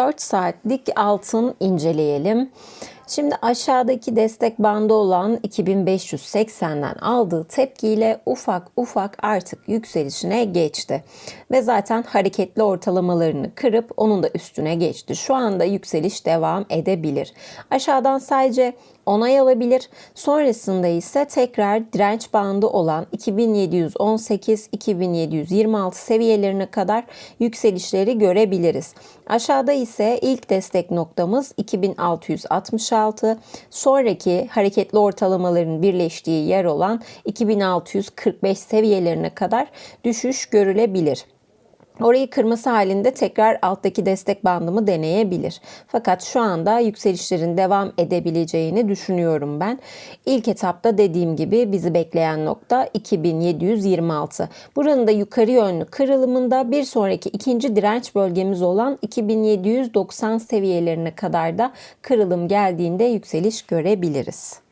24 saatlik altın inceleyelim. Şimdi aşağıdaki destek bandı olan 2580'den aldığı tepkiyle ufak ufak artık yükselişine geçti. Ve zaten hareketli ortalamalarını kırıp onun da üstüne geçti. Şu anda yükseliş devam edebilir. Aşağıdan sadece onay alabilir. Sonrasında ise tekrar direnç bandı olan 2718-2726 seviyelerine kadar yükselişleri görebiliriz. Aşağıda ise ilk destek noktamız 2666, sonraki hareketli ortalamaların birleştiği yer olan 2645 seviyelerine kadar düşüş görülebilir. Orayı kırması halinde tekrar alttaki destek bandımı deneyebilir. Fakat şu anda yükselişlerin devam edebileceğini düşünüyorum ben. İlk etapta dediğim gibi bizi bekleyen nokta 2726. Buranın da yukarı yönlü kırılımında bir sonraki ikinci direnç bölgemiz olan 2790 seviyelerine kadar da kırılım geldiğinde yükseliş görebiliriz.